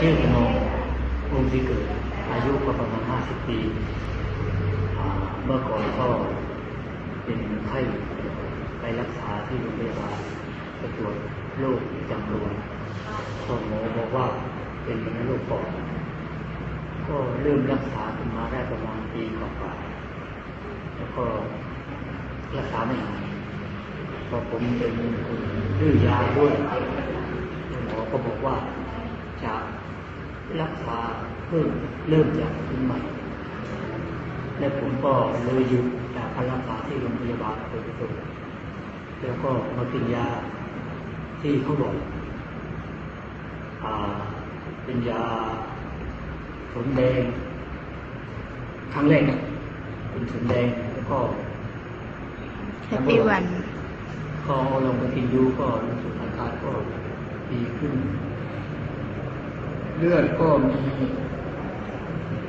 ชื่อขนองวงที่เกิด อายุก็ประมาณห้าสิบปี เมื่อก่อนก็เป็นไข้ไปรักษาที่โรงพยาบาลไปตรวจโรคประจำตัวก็หมอบอกว่าเป็นโรคปอดก็เริ่มรักษาขึ้นมาได้ประมาณปีกว่าๆแล้วก็รักษาไม่หายพอผมเป็นคนดื้อยาด้วยหมอก็บอกว่า รักษาเพิ่มเริ่มจากขึ้นใหม่ และผมก็เลยหยุดจากการรักษาที่โรงพยาบาลโดยตรงแล้วก็มากินยาที่เขาบอกเป็นยาสมแดงครั้งแรกนะเป็นสมแดงแล้วก็แฮปปี้วันพอลองไปกินดูก็รู้สึกอาการก็ดีขึ้น เลือดก็มี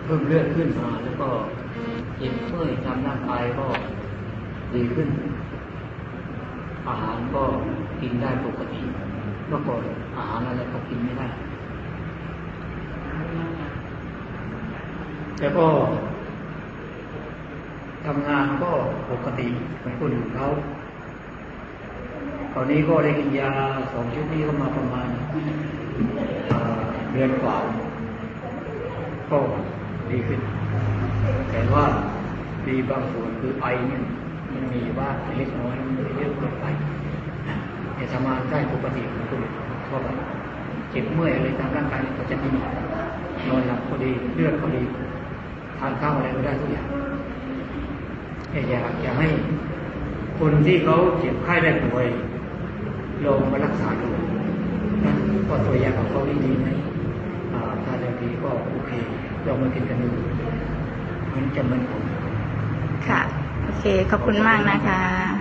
เพิ่มเลือดขึ้นมา แล้วก็เจ็บเมื่อยตามร่างกายก็ดีขึ้น อาหารก็กินได้ปกติเมื่อก่อนอาหารอะไรก็กินไม่ได้แล้วก็ทำงานก็ปกติเหมือนคนอื่นเขาตอนนี้ก็ได้กินยาสองชุดนี้ก็มาประมาณ ดือนกว่าก็ดีขึ้น แต่ว่ามีบางส่วนคือไอเนี่ยมันมีว่าเล็กน้อยมันเยอะเกินไปนะแต่ทำงาได้ปกติของคนอื่นก็แบบเจ็บเมื่อยอะไรตามร่างกายก็จะดีนอนหลับก็ดีเลือดก็ดีทานข้าวอะไรก็ได้ทุกอย่างแต่อยากอยากให้คนที่เขาเจ็บไข้ได้ป่วยลองมารักษาดูนะว่าตัวยาของเขาดีดีไหม ดีก็โอเคลองมากินกันดูมันจะมันผมค่ะ โอเค ขอบคุณมากนะคะ